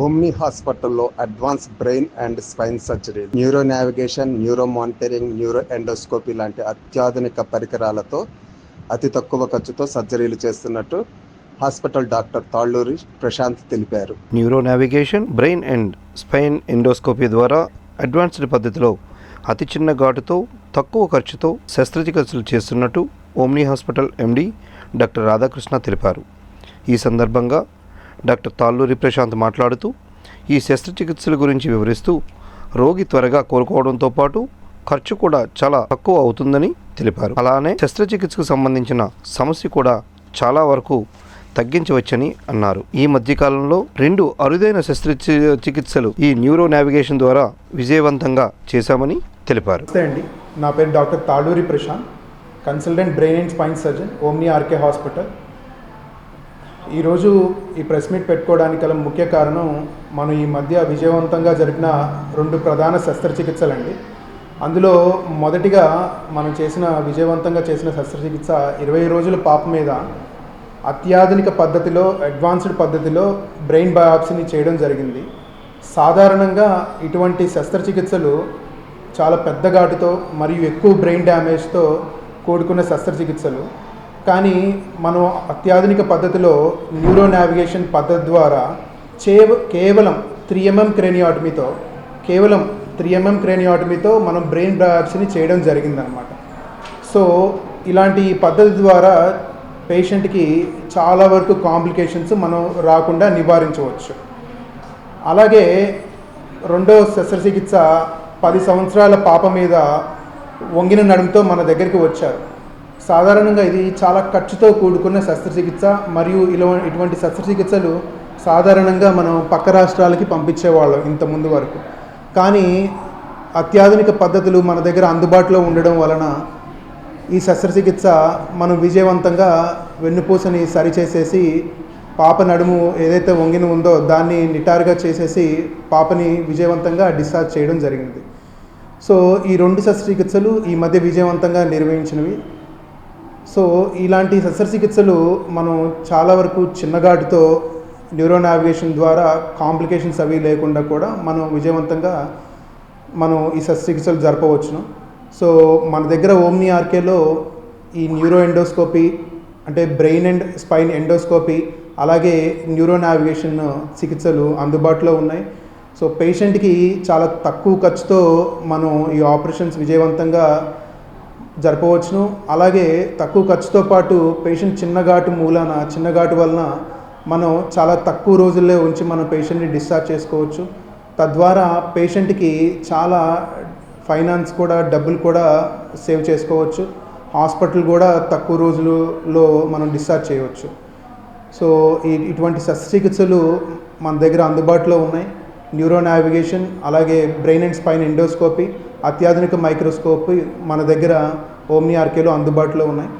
Omni హాస్పిటల్లో advance brain and spine surgery neuro navigation neuro monitoring neuro endoscopy లాంటి అత్యాధునిక పరికరాలతో అతి తక్కువ ఖర్చుతో సర్జరీలు చేస్తున్నట్టు హాస్పిటల్ డాక్టర్ తాళ్ళూరి ప్రశాంత్ తెలిపారు. Neuro navigation brain and spine endoscopy ద్వారా అడ్వాన్స్డ్ పద్ధతిలో అతి చిన్న ఘాటుతో తక్కువ ఖర్చుతో శస్త్రచికిత్సలు చేస్తున్నట్టు Omni hospital MD doctor Radhakrishna తెలిపారు. ఈ సందర్భంగా డాక్టర్ తాళ్ళూరి ప్రశాంత్ మాట్లాడుతూ ఈ శస్త్రచికిత్సల గురించి వివరిస్తూ రోగి త్వరగా కోలుకోవడంతో పాటు ఖర్చు కూడా చాలా తక్కువ అవుతుందని తెలిపారు. అలానే శస్త్రచికిత్సకు సంబంధించిన సమస్య కూడా చాలా వరకు తగ్గించవచ్చని అన్నారు. ఈ మధ్యకాలంలో రెండు అరుదైన శస్త్రచి- చికిత్సలు ఈ న్యూరో నావిగేషన్ ద్వారా విజయవంతంగా చేశామని తెలిపారు. అండి. నా పేరు doctor Talluri Prashant consultant brain and spine surgeon Omni RK hospital. ఈరోజు ఈ ప్రెస్ మీట్ పెట్టుకోవడానికి గల ముఖ్య కారణం మనం ఈ మధ్య విజయవంతంగా జరిపిన రెండు ప్రధాన శస్త్రచికిత్సలండి. అందులో మొదటిగా మనం చేసిన విజయవంతంగా చేసిన శస్త్రచికిత్స ఇరవై రోజుల పాప మీద అత్యాధునిక పద్ధతిలో అడ్వాన్స్డ్ పద్ధతిలో బ్రెయిన్ బయాప్సీని చేయడం జరిగింది. సాధారణంగా ఇటువంటి శస్త్రచికిత్సలు చాలా పెద్ద ఘాటుతో మరియు ఎక్కువ బ్రెయిన్ డ్యామేజ్తో కూడుకున్న శస్త్రచికిత్సలు. కానీ మనం అత్యాధునిక పద్ధతిలో న్యూరో నావిగేషన్ పద్ధతి ద్వారా చేవ కేవలం త్రీ ఎంఎం క్రేనియాటమీతో కేవలం త్రీ ఎంఎం క్రేనియాటమీతో మనం బ్రెయిన్ బయాప్సీని చేయడం జరిగిందనమాట. సో ఇలాంటి పద్ధతి ద్వారా పేషెంట్కి చాలా వరకు కాంప్లికేషన్స్ మనం రాకుండా నివారించవచ్చు. అలాగే రెండో శస్త్రచికిత్స పది సంవత్సరాల పాప మీద వంగిన నడుముతో మన దగ్గరికి వచ్చారు. సాధారణంగా ఇది చాలా ఖర్చుతో కూడుకున్న శస్త్రచికిత్స మరియు ఇలా ఇటువంటి శస్త్రచికిత్సలు సాధారణంగా మనం పక్క రాష్ట్రాలకి పంపించేవాళ్ళం ఇంత ముందు వరకు. కానీ అత్యాధునిక పద్ధతులు మన దగ్గర అందుబాటులో ఉండడం వలన ఈ శస్త్రచికిత్స మనం విజయవంతంగా వెన్నుపూసని సరిచేసేసి పాప నడుము ఏదైతే వంగిన ఉందో దాన్ని నిటారుగా చేసేసి పాపని విజయవంతంగా డిశ్చార్జ్ చేయడం జరిగింది. సో ఈ రెండు శస్త్రచికిత్సలు ఈ మధ్య విజయవంతంగా నిర్వహించినవి. సో ఇలాంటి శస్త్రచికిత్సలు మనం చాలా వరకు చిన్నగాటితో న్యూరో నావిగేషన్ ద్వారా కాంప్లికేషన్స్ అవి లేకుండా కూడా మనం విజయవంతంగా మనం ఈ శస్త్రచికిత్సలు జరపవచ్చును. సో మన దగ్గర ఓమ్ని ఆర్కేలో ఈ న్యూరో ఎండోస్కోపీ అంటే బ్రెయిన్ అండ్ స్పైన్ ఎండోస్కోపీ అలాగే న్యూరో నావిగేషన్ చికిత్సలు అందుబాటులో ఉన్నాయి. సో పేషెంట్కి చాలా తక్కువ ఖర్చుతో మనం ఈ ఆపరేషన్స్ విజయవంతంగా జరపవచ్చును. అలాగే తక్కువ ఖర్చుతో పాటు పేషెంట్ చిన్న ఘాటు మూలాన చిన్న ఘాటు వలన మనం చాలా తక్కువ రోజుల్లో ఉంచి మనం పేషెంట్ని డిశ్చార్జ్ చేసుకోవచ్చు. తద్వారా పేషెంట్కి చాలా ఫైనాన్స్ కూడా డబ్బులు కూడా సేవ్ చేసుకోవచ్చు. హాస్పిటల్ కూడా తక్కువ రోజులలో మనం డిశ్చార్జ్ చేయవచ్చు. సో ఈ ఇటువంటి శస్త్రచికిత్సలు మన దగ్గర అందుబాటులో ఉన్నాయి. న్యూరో నావిగేషన్ అలాగే బ్రెయిన్ అండ్ స్పైన్ ఎండోస్కోపీ అత్యాధునిక మైక్రోస్కోపీ మన దగ్గర ఓమ్ని ఆర్కేలో అందుబాటులో ఉన్నాయి.